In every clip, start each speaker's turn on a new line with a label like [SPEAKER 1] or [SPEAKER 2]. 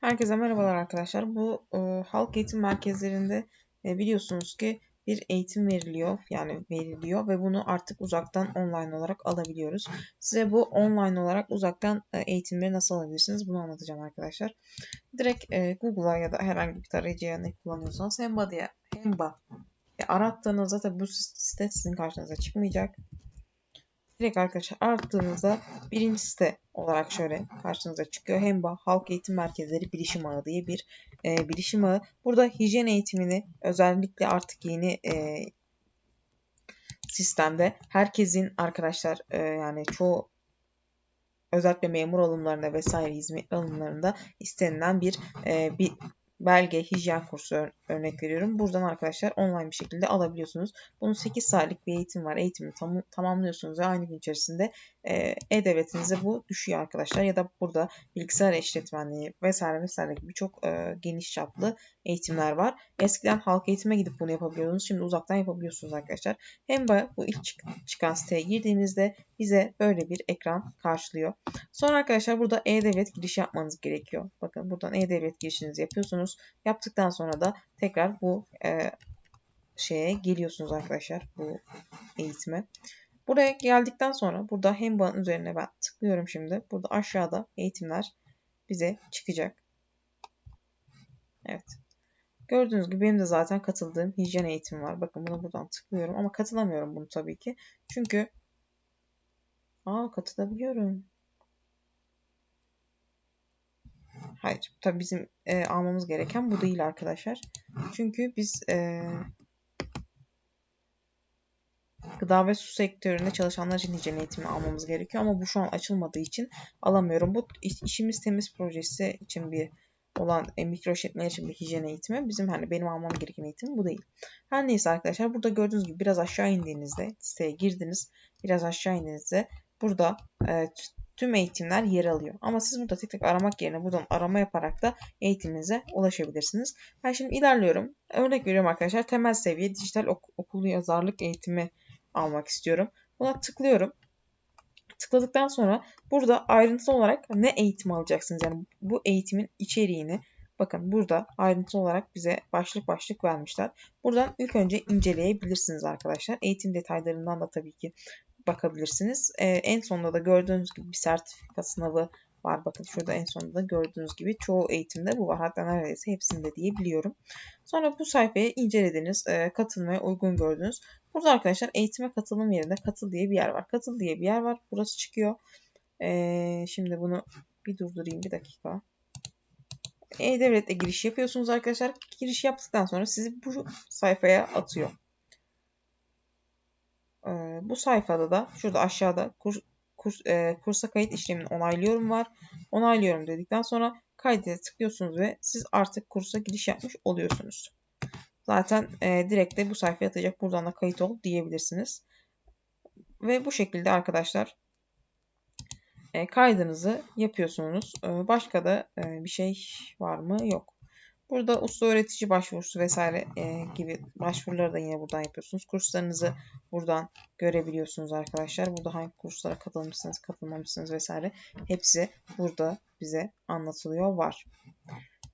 [SPEAKER 1] Herkese merhabalar arkadaşlar. Bu e, halk eğitim merkezlerinde e, biliyorsunuz ki bir eğitim veriliyor yani veriliyor ve bunu artık uzaktan online olarak alabiliyoruz. Size bu online olarak uzaktan e, eğitimleri nasıl alabilirsiniz bunu anlatacağım arkadaşlar. Direkt e, Google'a ya da herhangi bir tarayıcıya ne kullanıyorsanız Hemba diye Hemba e, arattığınızda tabi bu site sizin karşınıza çıkmayacak direkt arkadaşlar arttığınızda birinci site olarak şöyle karşınıza çıkıyor. Hemba Halk Eğitim Merkezleri Bilişim Ağı diye bir e, bilişim ağı. Burada hijyen eğitimini özellikle artık yeni e, sistemde herkesin arkadaşlar e, yani çoğu özellikle memur alımlarında vesaire hizmet alımlarında istenilen bir, e, bir belge, hijyen kursu örnek veriyorum. Buradan arkadaşlar online bir şekilde alabiliyorsunuz. Bunun 8 saatlik bir eğitim var. Eğitimi tam, tamamlıyorsunuz ve aynı gün içerisinde e, e-devletinize bu düşüyor arkadaşlar. Ya da burada bilgisayar işletmenliği vesaire vesaire gibi çok e, geniş çaplı eğitimler var. Eskiden halk eğitime gidip bunu yapabiliyordunuz. Şimdi uzaktan yapabiliyorsunuz arkadaşlar. Hem bu ilk çıkan siteye girdiğinizde bize böyle bir ekran karşılıyor. Sonra arkadaşlar burada e-devlet giriş yapmanız gerekiyor. Bakın buradan e-devlet girişinizi yapıyorsunuz. Yaptıktan sonra da tekrar bu e, şeye geliyorsunuz arkadaşlar bu eğitime. Buraya geldikten sonra burada Hemba'nın üzerine ben tıklıyorum şimdi. Burada aşağıda eğitimler bize çıkacak. Evet. Gördüğünüz gibi benim de zaten katıldığım hijyen eğitimi var. Bakın bunu buradan tıklıyorum ama katılamıyorum bunu tabii ki. Çünkü Aa katılabiliyorum. Hayır. Tabii bizim e, almamız gereken bu değil arkadaşlar. Çünkü biz e, gıda ve su sektöründe çalışanlar için hijyen eğitimi almamız gerekiyor. Ama bu şu an açılmadığı için alamıyorum. Bu işimiz temiz projesi için bir olan e, mikro işletmeler için bir hijyen eğitimi. Bizim hani benim almam gereken eğitim bu değil. Her neyse arkadaşlar burada gördüğünüz gibi biraz aşağı indiğinizde siteye girdiniz. Biraz aşağı indiğinizde burada e, tüm eğitimler yer alıyor. Ama siz burada tek tek aramak yerine buradan arama yaparak da eğitiminize ulaşabilirsiniz. Ben şimdi ilerliyorum. Örnek veriyorum arkadaşlar. Temel seviye dijital ok okul yazarlık eğitimi almak istiyorum. Buna tıklıyorum. Tıkladıktan sonra burada ayrıntılı olarak ne eğitim alacaksınız? Yani bu eğitimin içeriğini bakın burada ayrıntılı olarak bize başlık başlık vermişler. Buradan ilk önce inceleyebilirsiniz arkadaşlar. Eğitim detaylarından da tabii ki bakabilirsiniz. Ee, en sonunda da gördüğünüz gibi bir sertifika sınavı var. Bakın şurada en sonunda da gördüğünüz gibi çoğu eğitimde bu var. Hatta neredeyse hepsinde diyebiliyorum. Sonra bu sayfayı incelediniz, e, katılmaya uygun gördünüz. Burada arkadaşlar eğitime katılım yerinde katıl diye bir yer var. Katıl diye bir yer var. Burası çıkıyor. E, şimdi bunu bir durdurayım bir dakika. E-Devlet'e giriş yapıyorsunuz arkadaşlar. Giriş yaptıktan sonra sizi bu sayfaya atıyor. E, bu sayfada da şurada aşağıda kurs, kurs, e, kursa kayıt işlemini onaylıyorum var. Onaylıyorum dedikten sonra kaydete tıklıyorsunuz ve siz artık kursa giriş yapmış oluyorsunuz. Zaten e, direkt de bu sayfaya atacak. Buradan da kayıt ol diyebilirsiniz. Ve bu şekilde arkadaşlar e, kaydınızı yapıyorsunuz. E, başka da e, bir şey var mı? Yok. Burada usta öğretici başvurusu vesaire e, gibi başvuruları da yine buradan yapıyorsunuz. Kurslarınızı buradan görebiliyorsunuz arkadaşlar. Burada hangi kurslara katılmışsınız, katılmamışsınız vesaire. Hepsi burada bize anlatılıyor var.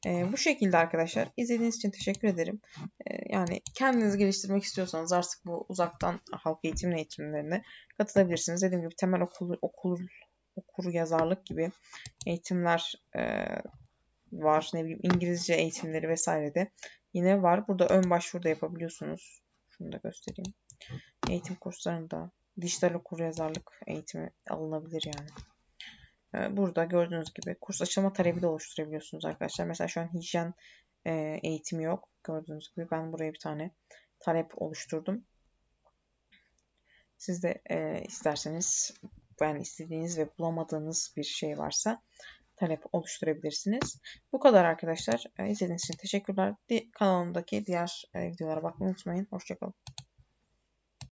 [SPEAKER 1] E, bu şekilde arkadaşlar. İzlediğiniz için teşekkür ederim. E, yani kendinizi geliştirmek istiyorsanız artık bu uzaktan halk eğitim eğitimlerine katılabilirsiniz. Dediğim gibi temel okul, okul okur yazarlık gibi eğitimler e, var. Ne bileyim İngilizce eğitimleri vesaire de yine var. Burada ön başvuru da yapabiliyorsunuz. Şunu da göstereyim. Eğitim kurslarında dijital okur yazarlık eğitimi alınabilir yani. Ee, burada gördüğünüz gibi kurs açılma talebi de oluşturabiliyorsunuz arkadaşlar. Mesela şu an hijyen e, eğitimi yok. Gördüğünüz gibi ben buraya bir tane talep oluşturdum. Siz de e, isterseniz yani istediğiniz ve bulamadığınız bir şey varsa talep oluşturabilirsiniz. Bu kadar arkadaşlar. E, izlediğiniz için teşekkürler. Kanalımdaki diğer e, videolara bakmayı unutmayın. Hoşçakalın.